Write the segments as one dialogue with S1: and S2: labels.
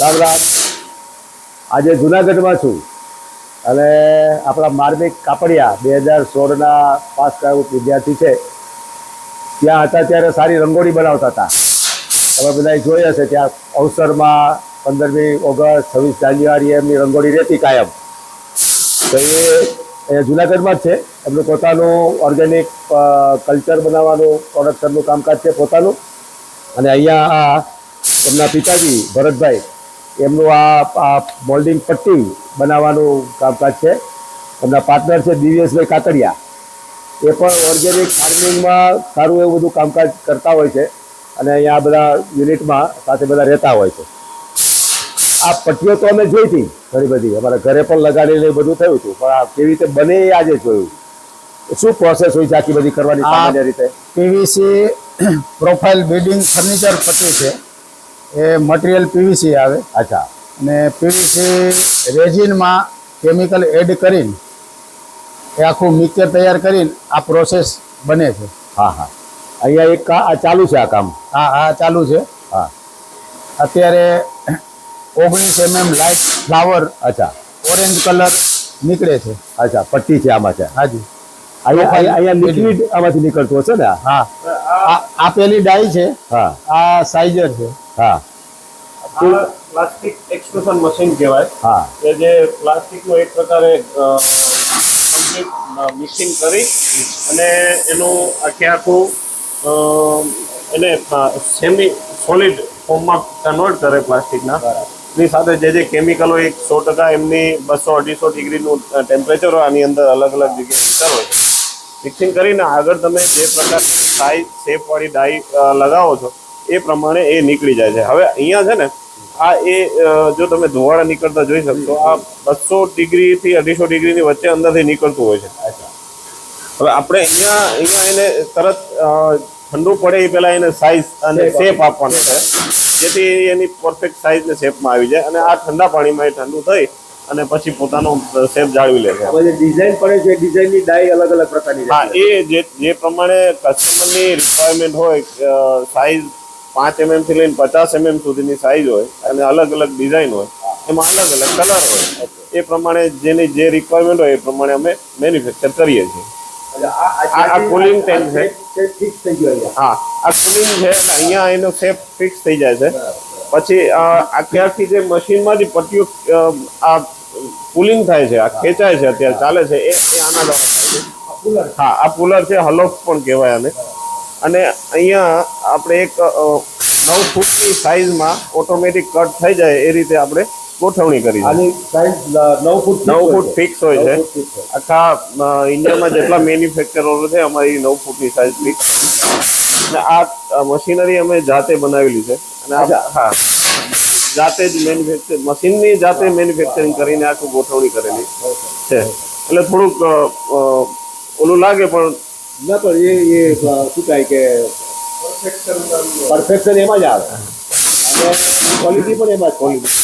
S1: રામ રામ. આજે જુનાગઢમાં છું. અને આપણા માર્મિક કાપડિયા બે હજાર સોળના પાસ કરાવું વિદ્યાર્થી છે. ત્યાં હતા ત્યારે સારી રંગોળી બનાવતા હતા. તમે બધા જોઈ હશે ત્યાં અવસરમાં પંદરમી ઓગસ્ટ, છવ્વીસ જાન્યુઆરી એમની રંગોળી રહેતી કાયમ. તો એ જુનાગઢમાં જ છે. એમનું પોતાનું ઓર્ગેનિક કલ્ચર બનાવવાનું પ્રોડક્શનનું કામકાજ છે પોતાનું. અને અહીંયા એમના પિતાજી ભરતભાઈ એમનું આ મોલ્ડિંગ પટ્ટી બનાવવાનું કામકાજ છે. એમના પાર્ટનર છે દિવ્યેશભાઈ કાતડિયા. એ પણ ઓર્ગેનિક ફાર્મિંગમાં સારું એવું બધું કામકાજ કરતા હોય છે અને અહીંયા બધા યુનિટમાં સાથે બધા રહેતા હોય છે. આ પટ્ટીઓ તો અમે જોઈ હતી ઘણી બધી. અમારા ઘરે પણ લગાડીને બધું થયું હતું. પણ આ કેવી રીતે બને એ આજે જોયું. શું પ્રોસેસ હોય છે આખી બધી કરવાની સામાન્ય રીતે?
S2: પીવીસી પ્રોફાઇલ બિલ્ડિંગ ફર્નિચર પટ્ટી છે. એ મટીરિયલ પીવીસી આવે.
S1: અચ્છા.
S2: અને પીવીસી રેઝિનમાં કેમિકલ એડ કરીને એ આખું મિક્સર તૈયાર કરીને આ પ્રોસેસ બને છે.
S1: હા હા. અહીંયા એક આ ચાલુ છે આ કામ?
S2: હા હા ચાલુ છે.
S1: હા.
S2: અત્યારે ઓગણીસ એમએમ લાઇટ ફ્લાવર
S1: અચ્છા.
S2: ઓરેન્જ કલર નીકળે છે.
S1: અચ્છા પટ્ટી છે આમાં છે.
S2: હાજી.
S1: અહીંયા લિક્વિડ આમાંથી નીકળતું હશે ને
S2: હા. આ આ પેલી ડાઈ છે.
S1: હા.
S2: આ સાઇઝર છે.
S1: હા.
S3: પ્લાસ્ટિક એક્સટ્રુશન મશીન કહેવાય.
S1: હા.
S3: કે જે પ્લાસ્ટિકનું એક પ્રકારે કમ્પ્લીટ મિક્સિંગ કરી અને એનું આખે આખું એને સેમી સોલિડ ફોર્મમાં કન્વર્ટ કરે પ્લાસ્ટિકના. એની સાથે જે જે કેમિકલો એક સો ટકા એમની બસો અઢીસો ડિગ્રીનું ટેમ્પરેચર હોય આની અંદર અલગ અલગ જગ્યાએ મીટર હોય. મિક્સિંગ કરીને આગળ તમે જે પ્રકારની ડાય શેપવાળી ડાઈ લગાવો છો એ પ્રમાણે એ નીકળી જાય છે. હવે અહીંયા છે ને આ એ જો તમે ધુવાળા નીકળતા જોઈ શકશો આ બસો ડિગ્રીથી અઢીસો ડિગ્રીની વચ્ચે અંદરથી નીકળતું હોય છે. હવે આપણે અહીંયા અહીંયા એને તરત ઠંડુ પડે એ પહેલાં એને સાઇઝ અને શેપ આપવાનો છે. જેથી એની પરફેક્ટ સાઇઝ ને શેપમાં આવી જાય અને આ ઠંડા પાણીમાં એ ઠંડુ થઈ અને પછી પોતાનો શેપ જાળવી લે છે.
S1: ડિઝાઇન પડે છે ડિઝાઇનની ડાઈ અલગ અલગ પ્રકારની
S3: હા એ જે જે પ્રમાણે કસ્ટમરની રિક્વાયરમેન્ટ હોય સાઈઝ પાંચ એમએમથી લઈને પચાસ એમએમ સુધીની સાઈઝ હોય અને અલગ અલગ ડિઝાઇન હોય એમાં અલગ અલગ કલર હોય. એ પ્રમાણે જેની જે રિક્વાયરમેન્ટ હોય એ પ્રમાણે અમે મેન્યુફેક્ચર કરીએ છીએ. આ- કુલિંગ ટેન્ક છે. હા આ કુલિંગ છે અહીંયા એનો શેપ ફિક્સ થઈ જાય છે. પછી અત્યારથી જે મશીનમાંથી પટ્ટીઓ આ કુલિંગ થાય છે આ ખેંચાય છે અત્યારે ચાલે છે એ આના હા આ પુલર છે હલોફ પણ કહેવાય આને. અને અહીંયા આપણે એક નવ ફૂટની સાઇઝમાં ઓટોમેટિક કટ થઈ જાય એ રીતે આપણે ગોઠવણી કરી
S1: આની સાઈઝ નવ ફૂટ
S3: નવ ફૂટ ફિક્સ હોય છે. આખા ઇન્ડિયામાં જેટલા મેન્યુફેક્ચરો છે અમારી નવ ફૂટની સાઇઝ ફિક્સ અને આ મશીનરી અમે જાતે બનાવેલી છે. અને. હા. જાતે જ મેન્યુફેક્ચર મશીનની જાતે મેન્યુફેક્ચરિંગ કરીને આખું ગોઠવણી કરેલી છે. એટલે થોડુંક ઓલું લાગે પણ
S1: ના પણ એ એ શું થાય કે પરફેક્શન એમાં જ આવે. અને ક્વોલિટી પણ એમાં જ ક્વોલિટી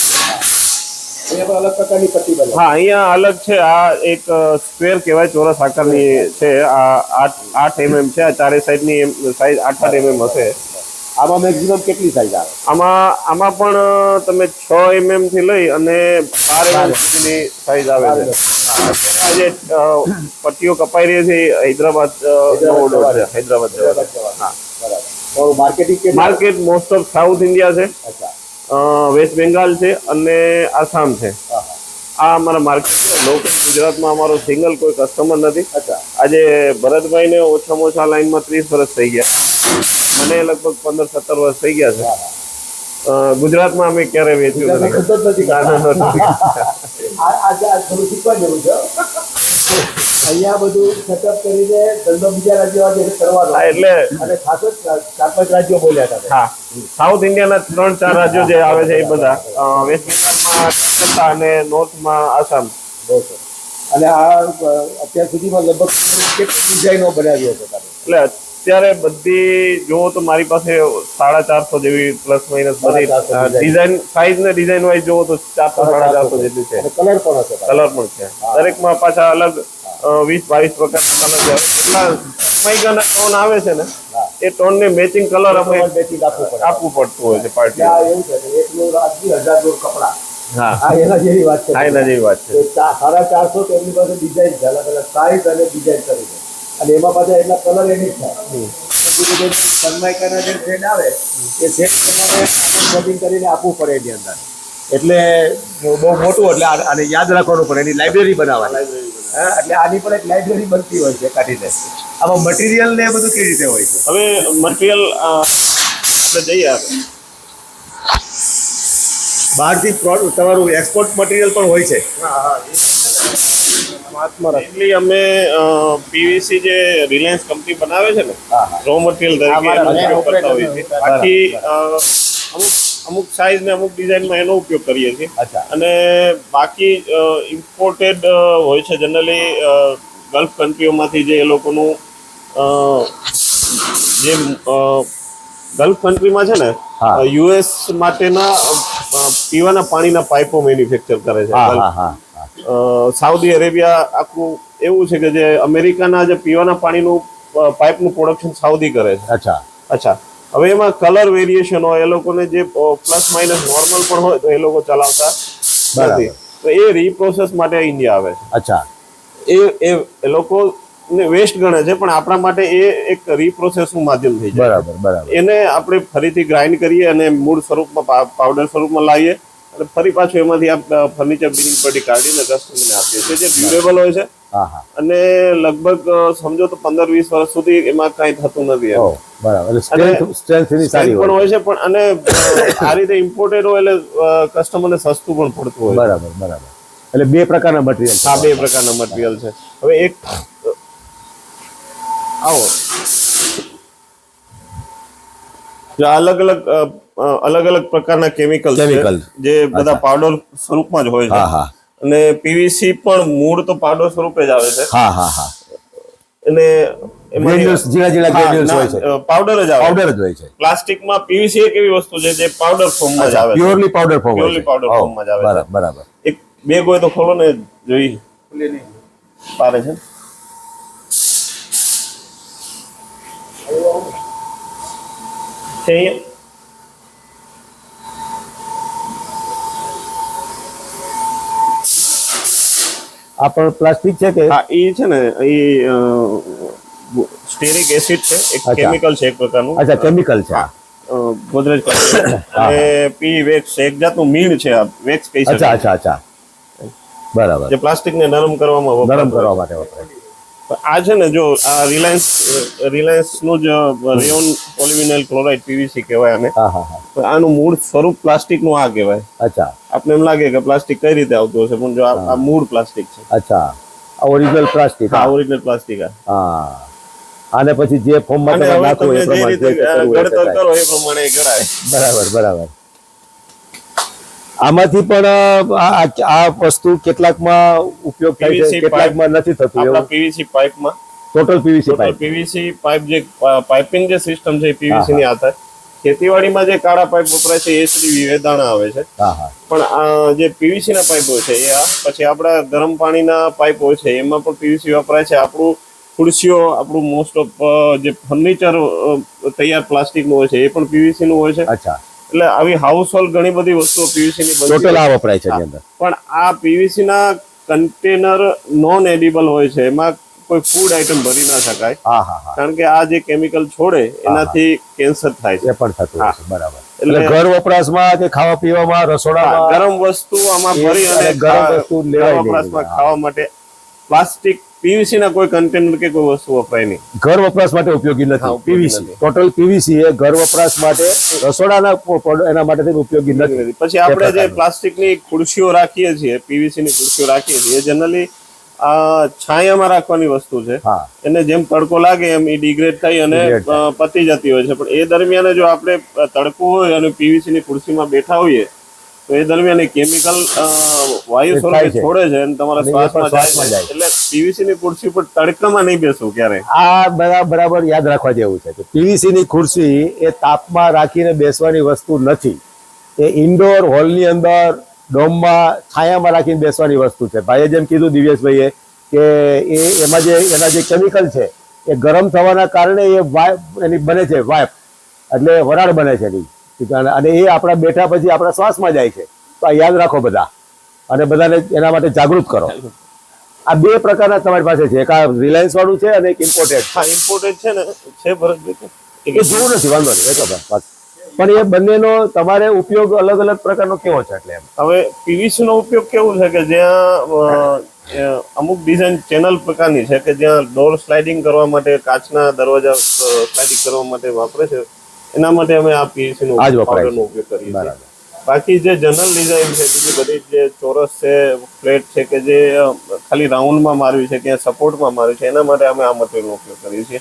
S1: અહીંયા અલગ પ્રકારની પટ્ટી
S3: હા અહીંયા અલગ છે. આ એક સ્ક્વેર કહેવાય ચોરસ આકારની છે. આ આઠ આઠ એમએમ છે. આ ચારે સાઈડની સાઈઝ આઠ આઠ એમએમ હશે.
S1: આમાં મેક્સિમમ કેટલી સાઈઝ આવે?
S3: આમાં આમાં પણ તમે છ એમએમથી લઈ અને બાર એમએમ સુધીની સાઈઝ આવે છે. આ જે પટ્ટીઓ કપાઈ રહી છે હૈદરાબાદ હૈદરાબાદ હા.
S1: Marketing
S3: market most of south India છે.
S1: અચ્છા.
S3: વેસ્ટ બેંગાલ છે અને આસામ છે. આ અમારા માર્કેટ છે. લોકલ ગુજરાતમાં અમારો સિંગલ કોઈ કસ્ટમર નથી.
S1: અચ્છા.
S3: આજે ભરતભાઈને ઓછામાં ઓછા લાઈનમાં ત્રીસ વર્ષ થઈ ગયા. મને લગભગ પંદર સત્તર વર્ષ થઈ ગયા છે. ગુજરાતમાં અમે ક્યારે વેચ્યું નથી.
S1: અહીંયા બધું સેટઅપ કરીને ધંધો બીજા રાજ્યો કરવાનો.
S3: એટલે
S1: અને ખાસ જ ચાર પાંચ રાજ્યો બોલ્યા હતા.
S3: હા. સાઉથ ઇન્ડિયાના ત્રણ ચાર રાજ્યો જે આવે છે એ બધા. વેસ્ટ બેંગાલમાં કલકત્તા અને નોર્થમાં આસામ
S1: અને આ અત્યાર સુધીમાં લગભગ ડિઝાઇનો બનાવી હશે. તમે
S3: એટલે અત્યારે બધી જુઓ તો મારી પાસે સાડા ચારસો જેવી પ્લસ માઇનસ બધી ડિઝાઇન સાઈઝ ને ડિઝાઇન વાઇઝ જોવો તો ચારસો સાડા ચારસો જેટલી છે.
S1: કલર પણ છે
S3: કલર પણ છે. દરેકમાં પાછા અલગ વીસ બાવીસ પ્રકારના કલર છે. સમયગાના ટોન આવે છે ને એ ટોન ને મેચિંગ કલર અમે
S1: આપવું
S3: પડતું હોય છે પાર્ટી
S1: એવું છે કે એક લોડ આપી હજાર જોડ કપડા.
S3: હા.
S1: એના જેવી વાત છે.
S3: એના જેવી વાત છે.
S1: સાડા ચારસો તો એમની પાસે ડિઝાઇન છે. અલગ અલગ સાઇઝ અને ડિઝાઇન કરી અને એમાં પાછા એટલા કલર એની જ થાય. સનમાઇકાના જે શેડ આવે એ શેડ કરીને આપવું પડે એની અંદર. એટલે બહુ મોટું એટલે આને યાદ રાખવાનું પડે એની લાઇબ્રેરી બનાવવાની. હા એટલે આની પણ એક લાઇબ્રેરી બનતી હોય છે કાઢીને. આમાં મટીરિયલ ને બધું કેવી રીતે હોય છે?
S3: હવે મટીરિયલ આપણે જઈએ
S1: બહારથી તમારું એક્સપોર્ટ મટીરિયલ પણ હોય છે.
S3: મેઇનલી અમે પીવીસી જે રિલાયન્સ કંપની બનાવે છે ને. રો મટીરિયલ તરીકે કરતા હોઈએ છીએ. બાકી અમુક અમુક સાઇઝ ને અમુક ડિઝાઇનમાં એનો ઉપયોગ કરીએ છીએ. અને બાકી ઇમ્પોર્ટેડ હોય છે જનરલી ગલ્ફ કન્ટ્રીઓમાંથી જે એ લોકોનું જે ગલ્ફ કન્ટ્રીમાં છે ને યુએસ માટેના પીવાના પાણીના પાઇપો મેન્યુફેક્ચર કરે છે સાઉદી અરેબિયા આખું એવું છે કે જે અમેરિકાના જે પીવાના પાણીનું પાઇપનું પ્રોડક્શન સાઉદી કરે છે.
S1: અચ્છા.
S3: અચ્છા. હવે એમાં કલર વેરિએશન હોય એ લોકોને જે પ્લસ માઇનસ નોર્મલ પણ હોય તો એ લોકો ચલાવતા નથી. તો એ રીપ્રોસેસ માટે ઇન્ડિયા આવે
S1: અચ્છા.
S3: છે એ એ એ લોકો ને વેસ્ટ ગણે છે પણ આપણા માટે એ એક રીપ્રોસેસનું માધ્યમ થઈ જાય
S1: બરાબર બરાબર.
S3: એને આપણે ફરીથી ગ્રાઇન્ડ કરીએ અને મૂળ સ્વરૂપમાં પાવડર સ્વરૂપમાં લાવીએ. અને ફરી પાછું એમાંથી આ ફર્નિચર બિલિંગ પડી કાઢીને કસ્ટમરને આપીએ છીએ જે ડ્યુરેબલ હોય છે.
S1: હા હા.
S3: અને લગભગ સમજો તો પંદર વીસ વર્ષ સુધી એમાં કઈ થતું નથી પણ
S1: હોય.
S3: છે પણ અને આ રીતે ઇમ્પોર્ટેડ હોય એટલે કસ્ટમરને સસ્તું પણ પડતું હોય
S1: બરાબર બરાબર. એટલે બે પ્રકારના મટીરિયલ
S3: આ બે પ્રકારના મટીરિયલ છે. હવે એક આવો. જો અલગ અલગ અલગ અલગ પ્રકારના કેમિકલ જે બધા પાવડર સ્વરૂપમાં જ હોય છે. અને પીવીસી પણ મૂળ તો પાવડર સ્વરૂપે જ આવે છે.
S1: હા હા હા.
S3: અને
S1: હોય છે.
S3: પાવડર જ આવે.
S1: પાવડર જ હોય છે.
S3: પ્લાસ્ટિકમાં પીવીસી એક એવી વસ્તુ છે જે પાવડર ફોર્મમાં જ આવે
S1: પ્યોરલી પાવડર ફોર્મ
S3: form જ આવે
S1: બરાબર બરાબર.
S3: એક બેગ હોય તો ખોલો ને જોઈ. પારે છે છે અહીંયા?
S1: આ પણ પ્લાસ્ટિક છે કે?
S3: હા એ છે ને એ સ્ટેરિક એસિડ છે એક કેમિકલ છે એક પ્રકારનું.
S1: અચ્છા કેમિકલ છે.
S3: ગોદરેજ અને પી વેક્સ એક જાતનું મીણ છે આ વેક્સ કહી
S1: અચ્છા
S3: શકાય
S1: અચ્છા અચ્છા. બરાબર.
S3: જે પ્લાસ્ટિકને નરમ કરવામાં
S1: નરમ કરવા માટે વપરાય.
S3: આ છે ને જો આ રિલાયન્સ રિલાયન્સનું જ રેયોન પોલિવિનાઇલ ક્લોરાઇડ પીવીસી કહેવાય તો આનું મૂળ સ્વરૂપ પ્લાસ્ટિકનું આ કહેવાય.
S1: અચ્છા.
S3: આપણે એમ લાગે કે પ્લાસ્ટિક કઈ રીતે આવતું હશે? પણ જો આ મૂળ પ્લાસ્ટિક છે.
S1: અચ્છા. ઓરિજિનલ પ્લાસ્ટિક
S3: આ ઓરિજિનલ પ્લાસ્ટિક આ
S1: હા. અને પછી જે ફોર્મમાં
S3: અને
S1: તમે નાખો એ પ્રમાણે.
S3: કરો એ પ્રમાણે એ
S1: બરાબર બરાબર. આમાંથી પણ આ વસ્તુ કેટલાકમાં ઉપયોગ થાય છે કેટલાકમાં નથી થતું
S3: આપણા PVC પાઇપમાં.
S1: Total PVC pipe.
S3: PVC pipe જે પાઇપિંગ જે સિસ્ટમ છે પીવીસી ની આધાર ખેતીવાડીમાં જે કાળા પાઇપ વપરાય છે એ સુધી વિવેદાણા આવે છે. પણ આ જે પીવીસી ના પાઇપો છે એ આ પછી આપણા ગરમ પાણીના પાઇપો છે એમાં પણ પીવીસી વપરાય છે. આપણું ખુરશીઓ આપણું મોસ્ટ ઓફ જે ફર્નિચર તૈયાર પ્લાસ્ટિકનું હોય છે એ પણ પીવીસી નું હોય છે.
S1: અચ્છા.
S3: એટલે આવી હાઉસ હોલ્ડ ઘણી બધી વસ્તુઓ પીવીસી ની
S1: ટોટલ આ વપરાય છે અંદર.
S3: પણ આ પીવીસી ના કન્ટેનર નોન એડિબલ હોય છે. એમાં કોઈ ફૂડ આઇટમ ભરી ના શકાય.
S1: હા હા હા.
S3: કારણ કે આ જે કેમિકલ છોડે એનાથી કેન્સર થાય છે.
S1: પણ થતું બરાબર. એટલે ઘર વપરાશમાં કે ખાવા પીવામાં રસોડામાં
S3: ગરમ વસ્તુ આમાં ભરી અને
S1: અને ગરમ વસ્તુ લેવા
S3: વપરાશમાં ખાવા માટે. પ્લાસ્ટિક પીવીસી ના કોઈ કન્ટેનર કે કોઈ વસ્તુ વપરાય નહીં.
S1: ઘર વપરાશ માટે ઉપયોગી નથી. પીવીસી ટોટલ પીવીસી એ ઘર વપરાશ માટે રસોડાના એના માટે ઉપયોગી નથી.
S3: પછી આપણે જે. પ્લાસ્ટિકની ખુરશીઓ રાખીએ છીએ પીવીસી ની ખુરશીઓ રાખીએ છીએ જનરલી આ છાયામાં રાખવાની વસ્તુ છે. એને જેમ તડકો લાગે એમ એ ડિગ્રેડ થઈ અને પતી જતી હોય છે. પણ એ દરમિયાન જો આપણે તડકો હોય અને પીવીસી ની ખુરશીમાં બેઠા હોઈએ તો એ દરમિયાન એ કેમિકલ વાયુ સ્વરૂપે છોડે છે અને તમારા શ્વાસમાં જાય. એટલે પીવીસી ની ખુરશી પર તડકામાં નહીં બેસવું ક્યારે?
S1: આ બધા બરાબર યાદ રાખવા જેવું છે કે પીવીસી ની ખુરશી એ તાપમાં રાખીને બેસવાની વસ્તુ નથી. એ ઇન્ડોર હોલની અંદર ડોમમાં છાયામાં રાખીને બેસવાની વસ્તુ છે. ભાઈએ જેમ કીધું દિવ્યેશભાઈએ કે એ એમાં જે એના જે કેમિકલ છે એ ગરમ થવાના કારણે એ વાઇપ એની બને છે વાઇપ એટલે વરાળ બને છે એની. અને એ આપણા બેઠા પછી આપણા શ્વાસમાં જાય છે. તો આ યાદ રાખો બધા. અને બધાને એના માટે જાગૃત કરો. આ બે પ્રકારના તમારી પાસે છે. એક આ રિલાયન્સ વાળું છે અને એક ઇમ્પોર્ટેડ
S3: હા ઇમ્પોર્ટેડ છે ને છે ભરતભાઈ
S1: એ જોવું નથી વાંધો નહીં બસ. પણ એ બંનેનો તમારે ઉપયોગ અલગ અલગ પ્રકારનો કેવો છે એટલે એમ?
S3: હવે પીવીસી નો ઉપયોગ કેવો છે કે જ્યાં અમુક ડિઝાઇન ચેનલ પ્રકારની છે કે જ્યાં ડોર સ્લાઇડિંગ કરવા માટે કાચના દરવાજા સ્લાઇડિંગ કરવા માટે વાપરે છે. એના માટે અમે આ પીવીસી નો ઉપયોગ કરીએ છીએ. બાકી જે જનરલ ડિઝાઇન છે બીજી બધી જે ચોરસ છે ફ્લેટ છે કે જે ખાલી રાઉન્ડમાં મારવી છે કે સપોર્ટમાં મારવી છે એના માટે અમે આ મટીરિયલનો ઉપયોગ કરીએ છીએ.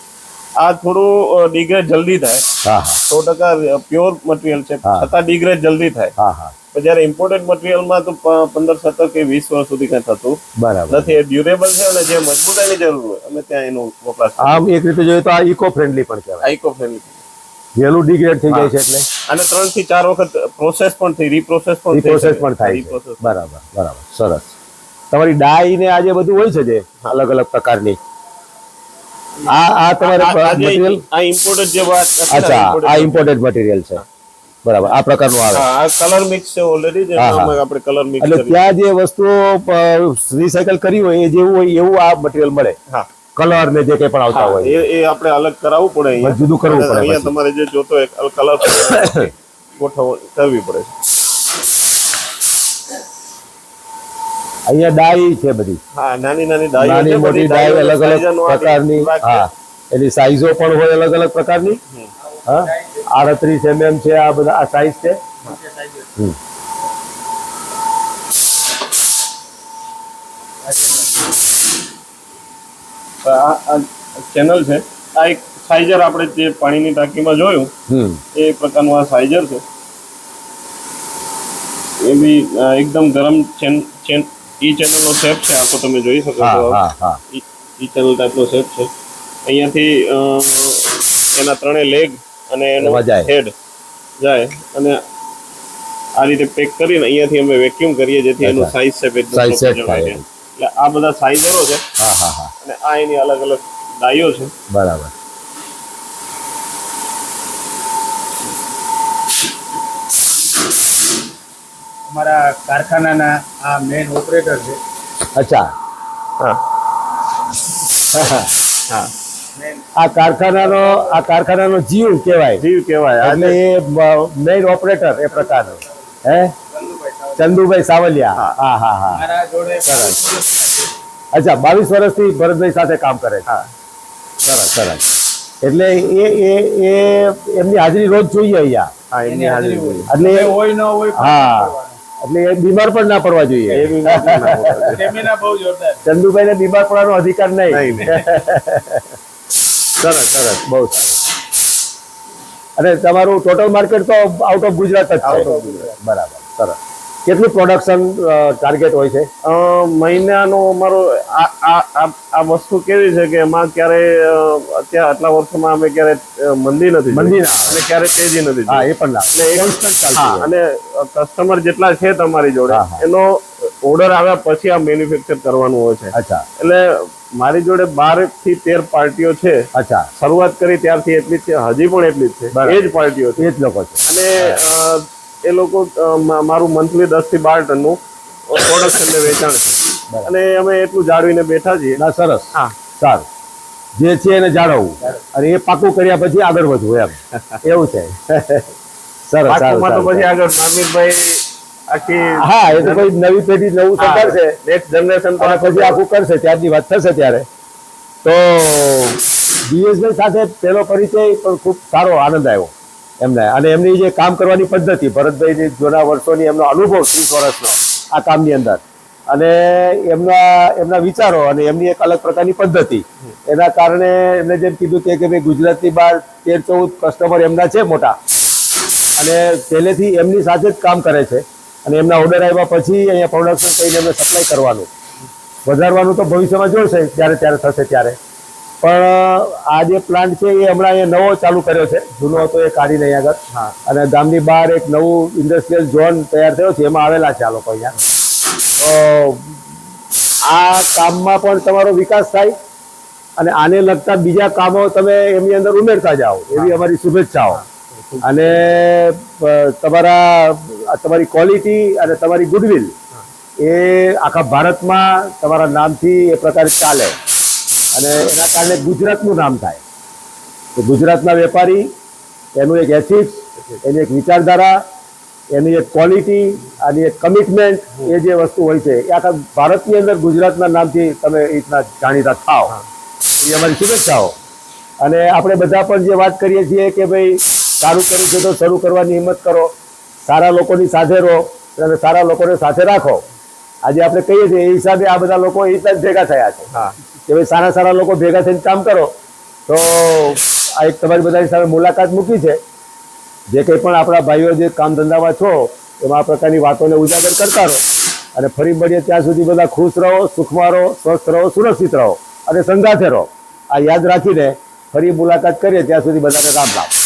S3: આ થોડું ડિગ્રેડ જલ્દી થાય. સો ટકા પ્યોર મટીરિયલ છે છતાં ડિગ્રેડ જલ્દી થાય. પણ જ્યારે ઇમ્પોર્ટેડ મટીરિયલમાં તો પંદર સત્તર કે વીસ વર્ષ સુધી કઈ થતું
S1: બરાબર.
S3: નથી. એ ડ્યુરેબલ છે અને જે મજબૂતાઈની જરૂર હોય અમે ત્યાં એનો વપરાશ
S1: આમ એક રીતે જોઈએ તો આ ઇકો ફ્રેન્ડલી પણ કહેવાય.
S3: ઇકો ફ્રેન્ડલી
S1: વહેલું ડિગ્રેડ થઈ જાય છે એટલે.
S3: અને ત્રણથી ચાર વખત પ્રોસેસ પણ થઈ રીપ્રોસેસ પણ
S1: એ
S3: થઈ
S1: પ્રોસેસ
S3: શકે.
S1: પણ થાય છે. બરાબર બરાબર. સરસ. તમારી ડાઈ ને આજે બધું હોય છે જે અલગ અલગ પ્રકારની. આ આ તમારે
S3: મટીરીયલ આ જે ઇમ્પોર્ટેડ જે વાત
S1: અચ્છા આ ઇમ્પોર્ટેડ મટીરીયલ છે. બરાબર આ પ્રકારનું આવે.
S3: હા આ કલર મિક્સ છે ઓલરેડી
S1: હા.
S3: આપણે કલર મિક્સ
S1: એટલે ત્યાં જે વસ્તુઓ રિસાયકલ કરી હોય એ જેવું હોય એવું આ મટીરીયલ મળે.
S3: હા.
S1: કલર ને જે કઈ પણ આવતા હોય.
S3: એ આપણે અલગ કરાવવું પડે અહીંયા.
S1: જુદું કરવું પડે
S3: અહીંયા તમારે જે જોતો હોય કલર ગોઠવ કરવી પડે.
S1: અહીંયા ડાઈ છે બધી.
S3: હા નાની નાની ડાઈ
S1: નાની મોટી
S3: બધી
S1: ડાઈ અલગ અલગ પ્રકારની. હા એની સાઈઝો પણ હોય અલગ અલગ પ્રકારની. હા આડત્રીસ એમએમ છે આ બધા આ સાઈઝ છે? હમ.
S3: આ ચેનલ છે. આ એક સાઇઝર આપણે જે પાણીની ટાંકીમાં જોયું એ પ્રકારનું આ સાઇઝર છે. એ બી એકદમ ગરમ ચેન ચેન ઈ ચેનલનો શેપ છે આખો તમે જોઈ શકો છો. ઈ ચેનલ ટાઈપનો શેપ છે. અહીંયાથી એના ત્રણેય લેગ અને એનો હેડ જાય. અને આ રીતે પેક કરીને અહીંયાથી અમે વેક્યુમ કરીએ જેથી એનું. સાઇઝ શેપ એકદમ
S1: Size
S3: શેપ
S1: થાય.
S3: એટલે આ બધા સાઈઝરો છે.
S1: હા હા હા.
S3: અને આ એની અલગ અલગ ડાયો છે.
S1: બરાબર.
S2: અમારા કારખાનાના આ મેઇન ઓપરેટર છે.
S1: અચ્છા.
S3: હા. હા.
S1: આ કારખાનાનો આ કારખાનાનો જીવ કહેવાય.
S3: જીવ કહેવાય.
S1: અને એ મેઇન ઓપરેટર એ પ્રકારનો. હે? ચંદુભાઈ સાવલિયા. હા. હા હા
S2: મારા જોડે
S1: સરસ. અચ્છા બાવીસ વર્ષથી ભરતભાઈ સાથે કામ કરે છે.
S3: હા.
S1: સરસ સરસ. એટલે એ એ એ એમની હાજરી રોજ જોઈએ અહીંયા.
S3: હા
S2: એની
S3: એમની
S2: હાજરી
S1: એટલે
S2: હોય ન હોય
S1: હા. એટલે એ બીમાર પણ ના પડવા જોઈએ.
S3: ચંદુભાઈ ના હોતા.
S2: સ્ટેમિના બહુ જોરદાર
S1: ચંદુભાઈને બીમાર પડવાનો અધિકાર નહીં. સરસ સરસ. બહુ સારું અને તમારું ટોટલ માર્કેટ તો આઉટ ઓફ ગુજરાત જ બરાબર સરસ. કેટલું પ્રોડક્શન ટાર્ગેટ હોય છે?
S3: મહિનાનો અમારો આ આ આ- આ વસ્તુ કેવી છે કે એમાં ક્યારે અત્યારે આટલા વર્ષોમાં અમે ક્યારે મંદી નથી.
S1: મંદી
S3: અને ક્યારે તેજી નથી
S1: હા એ પણ ના.
S3: એટલે. અને કસ્ટમર જેટલા છે તમારી જોડે. એનો ઓર્ડર આવ્યા પછી આ મેન્યુફેક્ચર કરવાનું હોય છે.
S1: અચ્છા.
S3: એટલે મારી જોડે બારથી તેર પાર્ટીઓ છે.
S1: અચ્છા.
S3: શરૂઆત કરી ત્યારથી એટલી જ છે હજી પણ એટલી જ છે. એ જ પાર્ટીઓ છે.
S1: એ જ લોકો છે.
S3: અને એ લોકો મારું મંથલી દસથી બાર ટનનું પ્રોડક્શન ને વેચાણ છે. અને અમે એટલું જાળવીને બેઠા છીએ.
S1: ના સરસ.
S3: હા.
S1: સારું. જે છે એને જાળવવું. અને એ પાકું કર્યા પછી આગળ વધવું એમ. એવું છે. સરસ
S3: તો પછી આગળ આખી
S1: હા એ તો કોઈ નવી પેઢી નવું સંભાળશે.
S3: નેક્સ્ટ જનરેશન
S1: અને પછી આખું કરશે ત્યારની વાત થશે ત્યારે. તો દિયેશભાઈ સાથે પેલો પરિચય પણ ખૂબ સારો આનંદ આવ્યો. એમને. અને એમની જે કામ કરવાની પદ્ધતિ, ભરતભાઈની જૂના વર્ષોની એમનો અનુભવ ત્રીસ વર્ષનો આ કામની અંદર. અને એમના એમના વિચારો અને એમની એક અલગ પ્રકારની પદ્ધતિ. એના કારણે એમને જેમ કીધું કે ભાઈ ગુજરાતની બહાર તેર ચૌદ કસ્ટમર એમના છે મોટા. અને પહેલેથી એમની સાથે જ કામ કરે છે. અને એમના ઓર્ડર આવ્યા પછી અહીંયા પ્રોડક્શન કરીને એમને સપ્લાય કરવાનું. વધારવાનું તો ભવિષ્યમાં જોશે, જ્યારે ત્યારે થશે ત્યારે. પણ આ જે પ્લાન્ટ છે એ હમણાં અહીંયા નવો ચાલુ કર્યો છે. જૂનો હતો એ કાઢીને અહીંયા આગળ. અને ગામની બહાર એક નવું ઇન્ડસ્ટ્રીયલ ઝોન તૈયાર થયો છે એમાં આવેલા છે આ લોકો અહીંયા. તો આ કામમાં પણ તમારો વિકાસ થાય અને આને લગતા બીજા કામો તમે એમની અંદર ઉમેરતા જાઓ એવી અમારી શુભેચ્છાઓ. અને તમારા તમારી ક્વોલિટી અને તમારી ગુડવિલ એ આખા ભારતમાં તમારા નામથી એ પ્રકારે ચાલે. અને એના કારણે ગુજરાતનું નામ થાય. તો ગુજરાતના વેપારી એનું એક એથિક્સ એની એક વિચારધારા એની એક ક્વોલિટી આની એક કમિટમેન્ટ એ જે વસ્તુ હોય છે એ આખા ભારતની અંદર ગુજરાતના નામથી તમે એ રીતના જાણીતા થાવ એ અમારી શુભેચ્છાઓ. અને આપણે બધા પણ જે વાત કરીએ છીએ કે ભાઈ સારું કર્યું છે તો શરૂ કરવાની હિંમત કરો. સારા લોકોની સાથે રહો અને સારા લોકોને સાથે રાખો. આજે આપણે કહીએ છીએ એ હિસાબે આ બધા લોકો એ રીતના ભેગા થયા છે.
S3: હા.
S1: કે ભાઈ સારા સારા લોકો ભેગા થઈને કામ કરો, તો આ એક તમારી બધાની સામે મુલાકાત મૂકી છે. જે કંઈ પણ આપણા ભાઈઓ જે કામ ધંધામાં છો, એમાં આ પ્રકારની વાતોને ઉજાગર કરતા રહો. અને ફરી મળીએ ત્યાં સુધી બધા ખુશ રહો, સુખમાં રહો, સ્વસ્થ રહો, સુરક્ષિત રહો અને સંગાથે રહો. આ યાદ રાખીને ફરી મુલાકાત કરીએ ત્યાં સુધી બધાને રામ રામ.